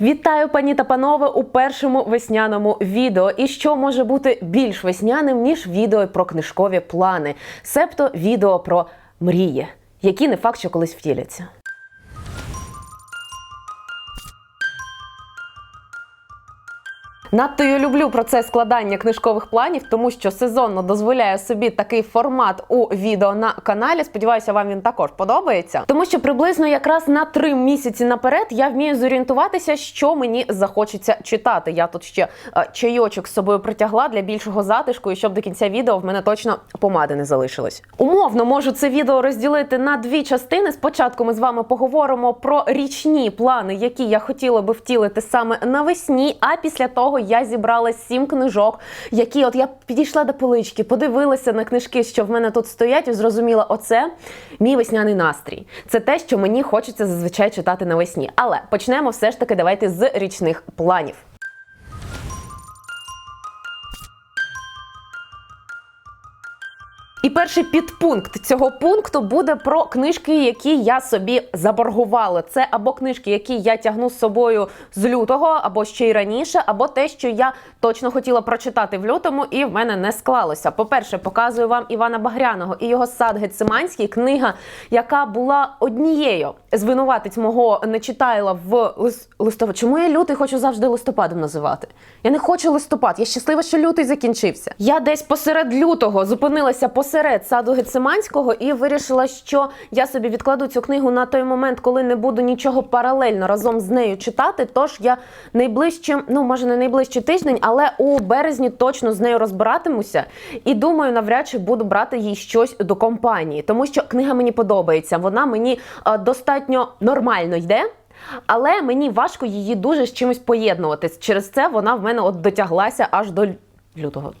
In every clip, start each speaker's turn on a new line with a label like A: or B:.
A: Вітаю, пані та панове, у першому весняному відео. І що може бути більш весняним, ніж відео про книжкові плани, себто відео про мрії, які не факт, що колись втіляться. Надто я люблю процес складання книжкових планів, тому що сезонно дозволяє собі такий формат у відео на каналі. Сподіваюся, вам він також подобається. Тому що приблизно якраз на три місяці наперед я вмію зорієнтуватися, що мені захочеться читати. Я тут ще е, чайочок з собою притягла для більшого затишку, і щоб до кінця відео в мене точно помади не залишилось. Умовно можу це відео розділити на дві частини. Спочатку ми з вами поговоримо про річні плани, які я хотіла би втілити саме навесні. А після того я зібрала сім книжок, які от я підійшла до полички, подивилася на книжки, що в мене тут стоять, і зрозуміла, оце мій весняний настрій. Це те, що мені хочеться зазвичай читати навесні. Але почнемо все ж таки давайте з річних планів. І перший підпункт цього пункту буде про книжки, які я собі заборгувала. Це або книжки, які я тягну з собою з лютого, або ще й раніше, або те, що я точно хотіла прочитати в лютому, і в мене не склалося. По-перше, показую вам Івана Багряного і його сад Гециманський, книга, яка була однією з винуватиць мого не читайла в лис- листопад. Чому я лютий хочу завжди листопадом називати? Я не хочу листопад. Я щаслива, що лютий закінчився. Я десь посеред лютого зупинилася посеред саду Гециманського і вирішила, що я собі відкладу цю книгу на той момент, коли не буду нічого паралельно разом з нею читати. Тож я найближчим, ну може не найближчий тиждень, але у березні точно з нею розбиратимуся. І думаю, навряд чи буду брати їй щось до компанії, тому що книга мені подобається. Вона мені е, достатньо нормально йде. Але мені важко її дуже з чимось поєднувати. Через це вона в мене от дотяглася аж до лютого.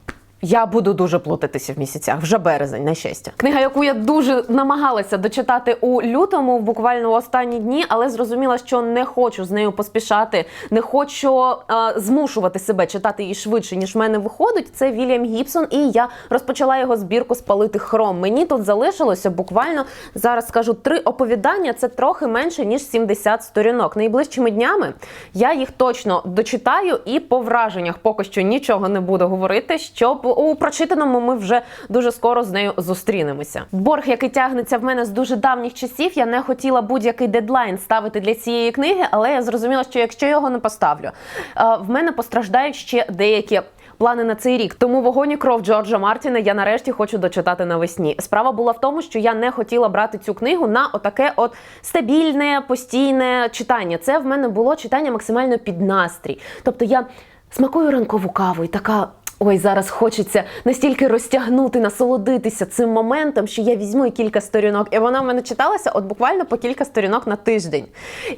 A: Я буду дуже плутатися в місяцях, вже березень, на щастя. Книга, яку я дуже намагалася дочитати у лютому, буквально в останні дні, але зрозуміла, що не хочу з нею поспішати, не хочу е, змушувати себе читати її швидше, ніж в мене виходить. Це Вільям Гібсон, і я розпочала його збірку спалити хром. Мені тут залишилося буквально зараз скажу три оповідання. Це трохи менше ніж 70 сторінок. Найближчими днями я їх точно дочитаю, і по враженнях поки що нічого не буду говорити. Щоб у прочитаному ми вже дуже скоро з нею зустрінемося. Борг, який тягнеться в мене з дуже давніх часів, я не хотіла будь-який дедлайн ставити для цієї книги, але я зрозуміла, що якщо його не поставлю, е, в мене постраждають ще деякі. Плани на цей рік, тому вогонь і кров Джорджа Мартіна я нарешті хочу дочитати навесні. Справа була в тому, що я не хотіла брати цю книгу на отаке от стабільне, постійне читання. Це в мене було читання максимально під настрій. Тобто я смакую ранкову каву і така. Ой, зараз хочеться настільки розтягнути, насолодитися цим моментом, що я візьму і кілька сторінок. І вона в мене читалася от буквально по кілька сторінок на тиждень.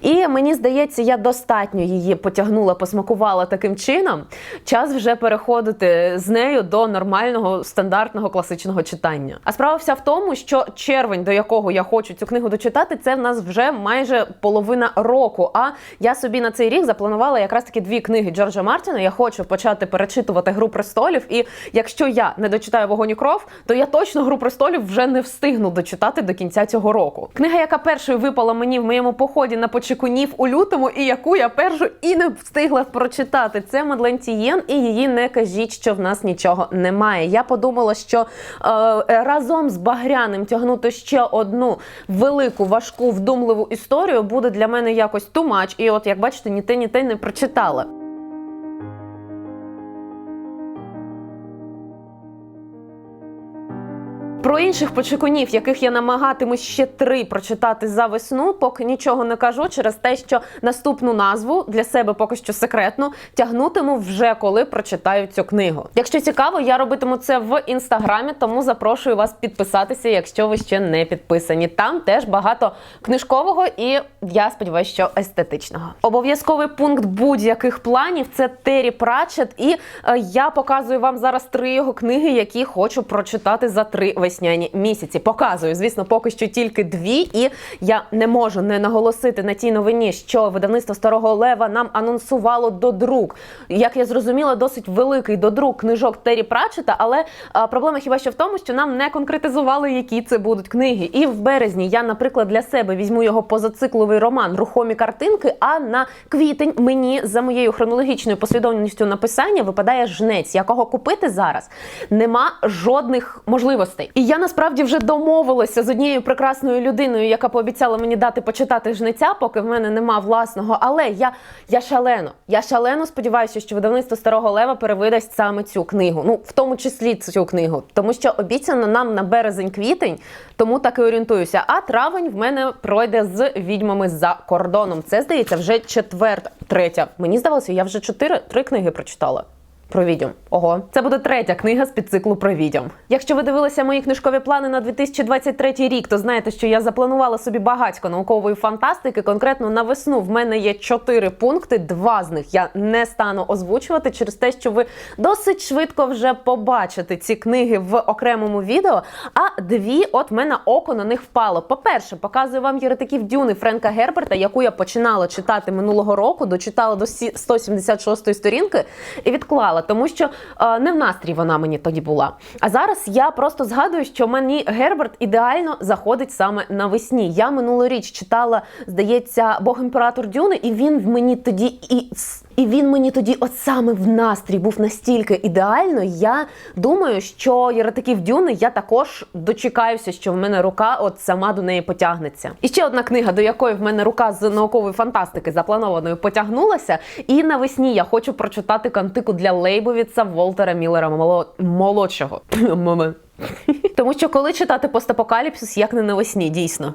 A: І мені здається, я достатньо її потягнула, посмакувала таким чином. Час вже переходити з нею до нормального стандартного класичного читання. А справа вся в тому, що червень, до якого я хочу цю книгу дочитати, це в нас вже майже половина року. А я собі на цей рік запланувала якраз таки дві книги Джорджа Мартіна. Я хочу почати перечитувати гру престолів. І якщо я не дочитаю вогонь і кров, то я точно гру престолів вже не встигну дочитати до кінця цього року. Книга, яка першою випала мені в моєму поході на почекунів у лютому, і яку я першу і не встигла прочитати, це Мадлен Тієн, і її не кажіть, що в нас нічого немає. Я подумала, що е, разом з Багряним тягнути ще одну велику, важку, вдумливу історію буде для мене якось тумач. І от як бачите, ні те, ні те не прочитала. Про інших почекунів, яких я намагатимусь ще три прочитати за весну, поки нічого не кажу, через те, що наступну назву для себе поки що секретну тягнутиму вже коли прочитаю цю книгу. Якщо цікаво, я робитиму це в інстаграмі, тому запрошую вас підписатися, якщо ви ще не підписані. Там теж багато книжкового і я сподіваюся, що естетичного. Обов'язковий пункт будь-яких планів це Террі Пратчет, і е, я показую вам зараз три його книги, які хочу прочитати за три весні весняні місяці. Показую, звісно, поки що тільки дві, і я не можу не наголосити на тій новині, що видавництво старого лева нам анонсувало додрук. Як я зрозуміла, досить великий додрук книжок Террі Пратчета, але а, проблема хіба що в тому, що нам не конкретизували, які це будуть книги. І в березні я, наприклад, для себе візьму його позацикловий роман Рухомі картинки. А на квітень мені за моєю хронологічною послідовністю написання випадає жнець, якого купити зараз нема жодних можливостей. І я насправді вже домовилася з однією прекрасною людиною, яка пообіцяла мені дати почитати жнеця, поки в мене нема власного. Але я, я шалено, я шалено сподіваюся, що видавництво старого лева перевидасть саме цю книгу. Ну в тому числі цю книгу, тому що обіцяно нам на березень-квітень, тому так і орієнтуюся. А травень в мене пройде з відьмами за кордоном. Це здається вже четверта, третя. Мені здавалося, я вже чотири три книги прочитала. Про відьом. Ого, це буде третя книга з підциклу про відьом. Якщо ви дивилися мої книжкові плани на 2023 рік, то знаєте, що я запланувала собі багатько наукової фантастики. Конкретно на весну в мене є чотири пункти. Два з них я не стану озвучувати через те, що ви досить швидко вже побачите ці книги в окремому відео. А дві, от мене око на них впало. По-перше, показую вам єретиків Дюни Френка Герберта, яку я починала читати минулого року, дочитала до сі- 176 сторінки і відклала, тому що е, не в настрій вона мені тоді була. А зараз я просто згадую, що мені Герберт ідеально заходить саме навесні. Я минулоріч читала, здається, Бог імператор Дюни, і він в мені тоді і. І він мені тоді, от саме в настрій, був настільки ідеально. Я думаю, що єретиків Дюни я також дочекаюся, що в мене рука от сама до неї потягнеться. І ще одна книга, до якої в мене рука з наукової фантастики запланованою потягнулася. І навесні я хочу прочитати кантику для Лейбовіца Волтера Міллера Моло- молодшого. Тому що коли читати постапокаліпсис, як не навесні, дійсно.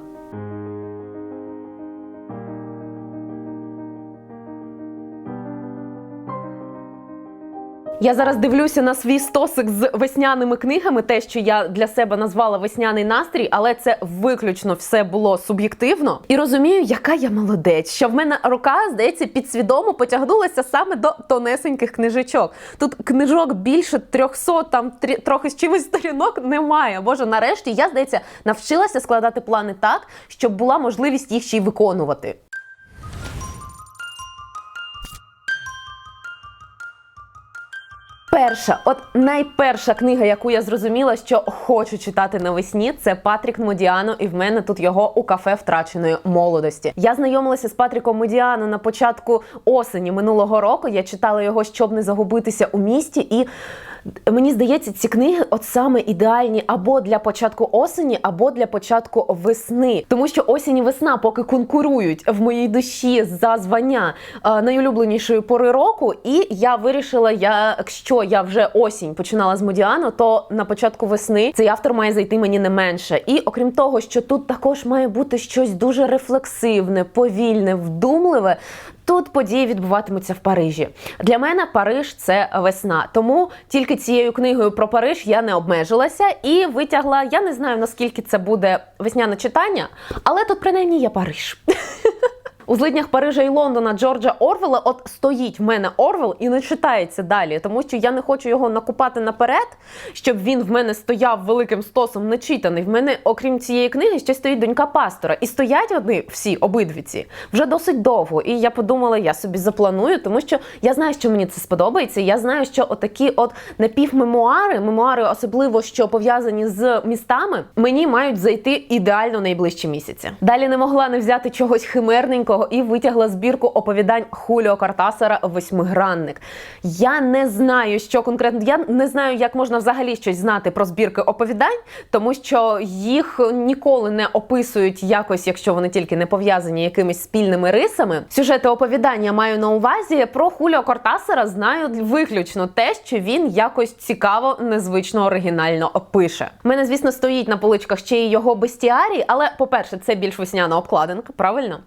A: Я зараз дивлюся на свій стосик з весняними книгами, те, що я для себе назвала весняний настрій, але це виключно все було суб'єктивно. І розумію, яка я молодець, що в мене рука, здається, підсвідомо потягнулася саме до тонесеньких книжечок. Тут книжок більше 300, там трі- трохи з чимось сторінок немає. Боже, нарешті я, здається, навчилася складати плани так, щоб була можливість їх ще й виконувати. Перша, от найперша книга, яку я зрозуміла, що хочу читати навесні, це Патрік Модіано, і в мене тут його у кафе втраченої молодості. Я знайомилася з Патріком Модіано на початку осені минулого року. Я читала його, щоб не загубитися у місті, і мені здається, ці книги от саме ідеальні або для початку осені, або для початку весни. Тому що осінь і весна поки конкурують в моїй душі за звання е, найулюбленішої пори року. І я вирішила, я, якщо я вже осінь починала з Модіано, то на початку весни цей автор має зайти мені не менше. І окрім того, що тут також має бути щось дуже рефлексивне, повільне, вдумливе. Тут події відбуватимуться в Парижі. Для мене Париж це весна. Тому тільки цією книгою про Париж я не обмежилася і витягла. Я не знаю наскільки це буде весняне читання, але тут принаймні є Париж. У злиднях Парижа і Лондона Джорджа Орвела от стоїть в мене Орвел і не читається далі, тому що я не хочу його накупати наперед, щоб він в мене стояв великим стосом нечитаний. В мене, окрім цієї книги, ще стоїть донька пастора. І стоять вони всі обидві ці вже досить довго. І я подумала, я собі запланую, тому що я знаю, що мені це сподобається. Я знаю, що отакі от напівмемуари, мемуари, особливо що пов'язані з містами, мені мають зайти ідеально найближчі місяці. Далі не могла не взяти чогось химерненького і витягла збірку оповідань Хуліо Картасара Восьмигранник. Я не знаю, що конкретно я не знаю, як можна взагалі щось знати про збірки оповідань, тому що їх ніколи не описують якось, якщо вони тільки не пов'язані якимись спільними рисами. Сюжети оповідання маю на увазі. Про Хуліо Кортасара знаю виключно те, що він якось цікаво, незвично оригінально пише. Мене, звісно, стоїть на поличках ще й його бестіарій, але, по-перше, це більш весняна обкладинка, правильно?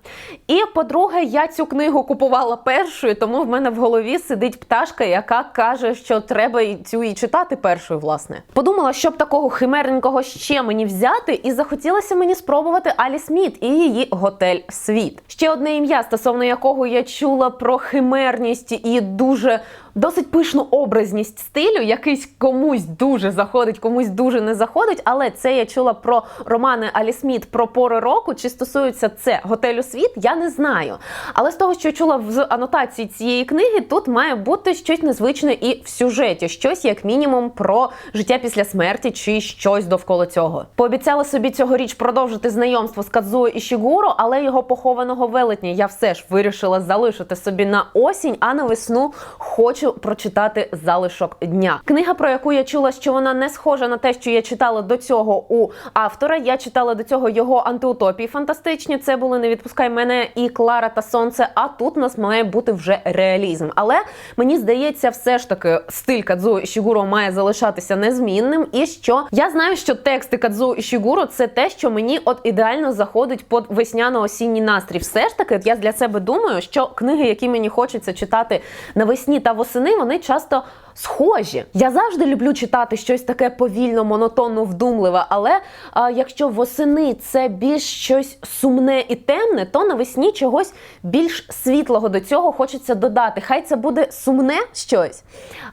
A: І по-друге, я цю книгу купувала першою, тому в мене в голові сидить пташка, яка каже, що треба цю і читати першою. Власне, подумала, щоб такого химерненького ще мені взяти, і захотілося мені спробувати Алі Сміт і її готель Світ. Ще одне ім'я, стосовно якого я чула про химерність і дуже досить пишну образність стилю, якийсь комусь дуже заходить, комусь дуже не заходить. Але це я чула про романи Алі Сміт про пори року. Чи стосується це готелю світ, я не знаю. Але з того, що чула в анотації цієї книги, тут має бути щось незвичне і в сюжеті, щось як мінімум про життя після смерті чи щось довкола цього. Пообіцяла собі цьогоріч продовжити знайомство з Кадзуо Ішігуро, але його похованого велетня я все ж вирішила залишити собі на осінь, а на весну хочу прочитати залишок дня. Книга, про яку я чула, що вона не схожа на те, що я читала до цього у автора. Я читала до цього його антиутопії фантастичні. Це були не відпускай мене і Клара та Сонце. А тут у нас має бути вже реалізм. Але мені здається, все ж таки стиль Кадзу Ішігуро має залишатися незмінним. І що я знаю, що тексти Кадзу Ішігуро це те, що мені от ідеально заходить під весняно-осінній настрій. Все ж таки, я для себе думаю, що книги, які мені хочеться читати навесні та восени, вони часто. Схожі, я завжди люблю читати щось таке повільно, монотонно, вдумливе. Але а, якщо восени це більш щось сумне і темне, то навесні чогось більш світлого до цього хочеться додати. Хай це буде сумне щось,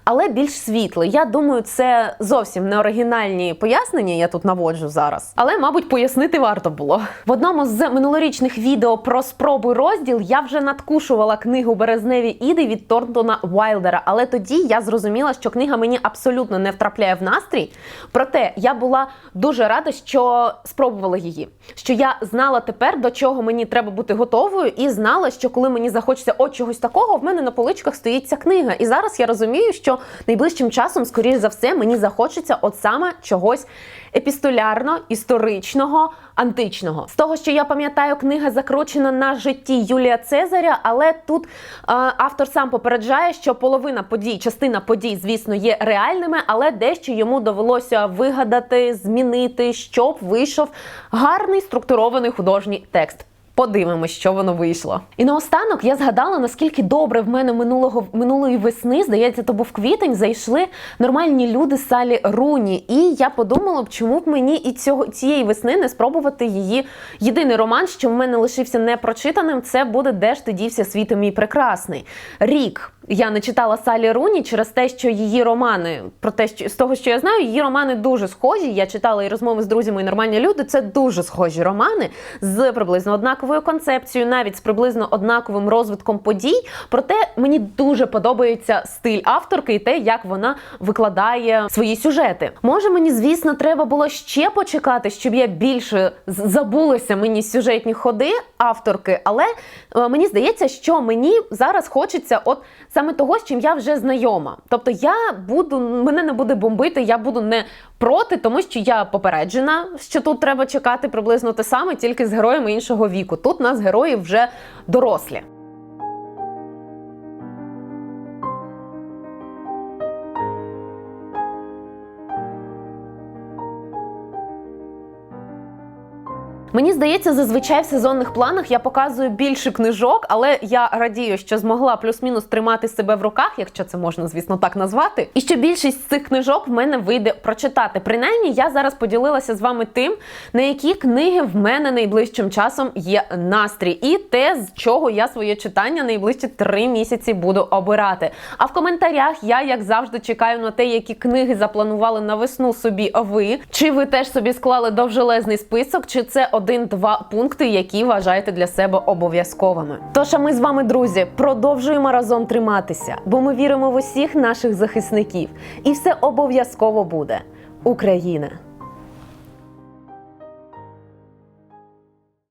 A: але більш світле. Я думаю, це зовсім не оригінальні пояснення. Я тут наводжу зараз. Але, мабуть, пояснити варто було. В одному з минулорічних відео про спробуй розділ я вже надкушувала книгу Березневі іди від Торнтона Вайлдера. Але тоді я зрозуміла, що книга мені абсолютно не втрапляє в настрій. Проте я була дуже рада, що спробувала її. Що я знала тепер, до чого мені треба бути готовою, і знала, що коли мені захочеться от чогось такого, в мене на поличках стоїть ця книга. І зараз я розумію, що найближчим часом, скоріш за все, мені захочеться от саме чогось епістолярно, історичного, античного. З того, що я пам'ятаю, книга закручена на житті Юлія Цезаря, але тут е, автор сам попереджає, що половина подій, частина подій, звісно, є реальними, але дещо йому довелося вигадати, змінити, щоб вийшов гарний структурований художній текст. Подивимось, що воно вийшло. І наостанок я згадала, наскільки добре в мене минулого минулої весни, здається, то був квітень, зайшли нормальні люди з Салі Руні. І я подумала чому б мені і цього цієї весни не спробувати її. Єдиний роман, що в мене лишився непрочитаним, це буде Де ж ти дівся світи мій прекрасний рік. Я не читала Салі Руні через те, що її романи, про те, що з того, що я знаю, її романи дуже схожі. Я читала і розмови з друзями, і нормальні люди. Це дуже схожі романи з приблизно однаковою концепцією, навіть з приблизно однаковим розвитком подій. Проте мені дуже подобається стиль авторки і те, як вона викладає свої сюжети. Може, мені, звісно, треба було ще почекати, щоб я більше забулася мені сюжетні ходи авторки, але е, мені здається, що мені зараз хочеться, от саме того, з чим я вже знайома. Тобто я буду, мене не буде бомбити, я буду не проти, тому що я попереджена, що тут треба чекати приблизно те саме, тільки з героями іншого віку. Тут нас герої вже дорослі. Мені здається, зазвичай в сезонних планах я показую більше книжок, але я радію, що змогла плюс-мінус тримати себе в руках, якщо це можна, звісно, так назвати. І що більшість цих книжок в мене вийде прочитати. Принаймні, я зараз поділилася з вами тим, на які книги в мене найближчим часом є настрій, і те, з чого я своє читання найближчі три місяці буду обирати. А в коментарях я, як завжди, чекаю на те, які книги запланували на весну собі ви. Чи ви теж собі склали довжелезний список, чи це один-два пункти, які вважаєте для себе обов'язковими. Тож а ми з вами, друзі, продовжуємо разом триматися, бо ми віримо в усіх наших захисників, і все обов'язково буде. Україна!